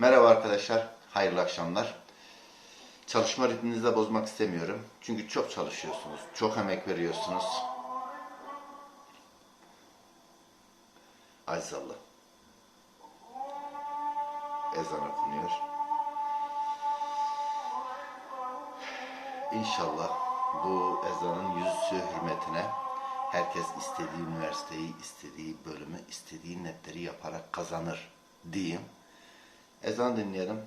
Merhaba arkadaşlar, hayırlı akşamlar. Çalışma ritminizi de bozmak istemiyorum. Çünkü çok çalışıyorsunuz, çok emek veriyorsunuz. Aziz Allah. Ezan okunuyor. İnşallah bu ezanın yüzü hürmetine herkes istediği üniversiteyi, istediği bölümü, istediği netleri yaparak kazanır diyeyim. Ezan dinleyelim.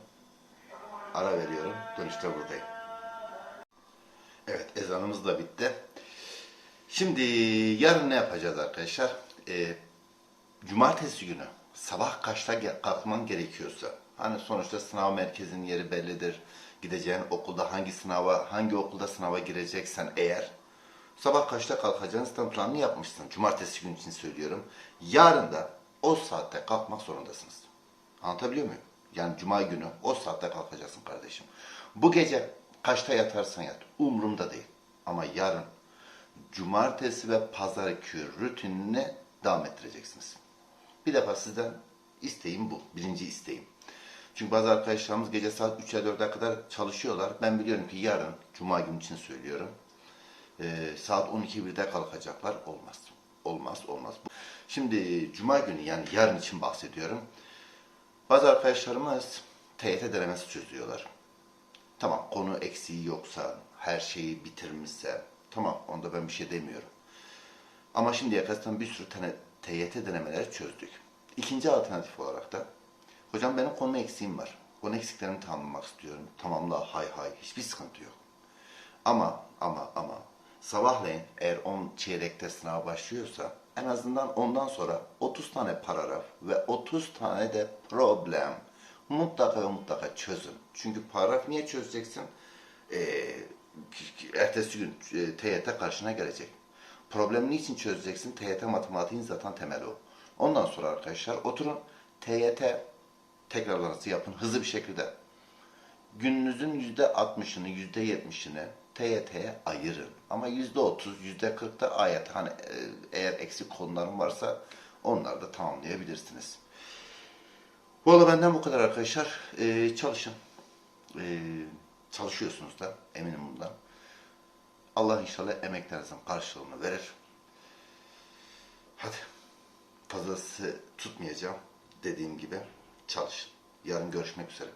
Ara veriyorum. Dönüşte buradayım. Evet ezanımız da bitti. Şimdi yarın ne yapacağız arkadaşlar? Ee, cumartesi günü sabah kaçta kalkman gerekiyorsa hani sonuçta sınav merkezinin yeri bellidir. Gideceğin okulda hangi sınava, hangi okulda sınava gireceksen eğer sabah kaçta kalkacağın sistem planını yapmışsın. Cumartesi günü için söylüyorum. Yarın da o saatte kalkmak zorundasınız. Anlatabiliyor muyum? Yani cuma günü o saatte kalkacaksın kardeşim. Bu gece kaçta yatarsan yat. Umurumda değil. Ama yarın cumartesi ve pazarki rutinine devam ettireceksiniz. Bir defa sizden isteğim bu. Birinci isteğim. Çünkü bazı arkadaşlarımız gece saat 3'e 4'e kadar çalışıyorlar. Ben biliyorum ki yarın, cuma günü için söylüyorum. e, saat 12.1'de kalkacaklar. Olmaz. Olmaz, olmaz. Şimdi cuma günü yani yarın için bahsediyorum. Bazı arkadaşlarımız TYT denemesi çözüyorlar. Tamam konu eksiği yoksa, her şeyi bitirmişse, tamam onda ben bir şey demiyorum. Ama şimdiye kadar bir sürü tane TYT denemeleri çözdük. İkinci alternatif olarak da, hocam benim konu eksiğim var. Konu eksiklerimi tamamlamak istiyorum. Tamamla hay hay, hiçbir sıkıntı yok. Ama ama ama sabahleyin eğer 10 çeyrekte sınav başlıyorsa en azından ondan sonra 30 tane paragraf ve 30 tane de problem mutlaka ve mutlaka çözün. Çünkü paragraf niye çözeceksin? Ee, ertesi gün e, TYT karşına gelecek. Problemi niçin çözeceksin? TYT matematiğin zaten temeli o. Ondan sonra arkadaşlar oturun TYT tekrarlarınızı yapın hızlı bir şekilde gününüzün yüzde altmışını, yüzde yetmişini TYT'ye ayırın. Ama yüzde otuz, yüzde kırkta ayet. Hani e, eğer eksik konuların varsa onları da tamamlayabilirsiniz. Valla benden bu kadar arkadaşlar. E, çalışın. E, çalışıyorsunuz da eminim bundan. Allah inşallah emeklerinizin karşılığını verir. Hadi. Fazlası tutmayacağım. Dediğim gibi çalışın. Yarın görüşmek üzere.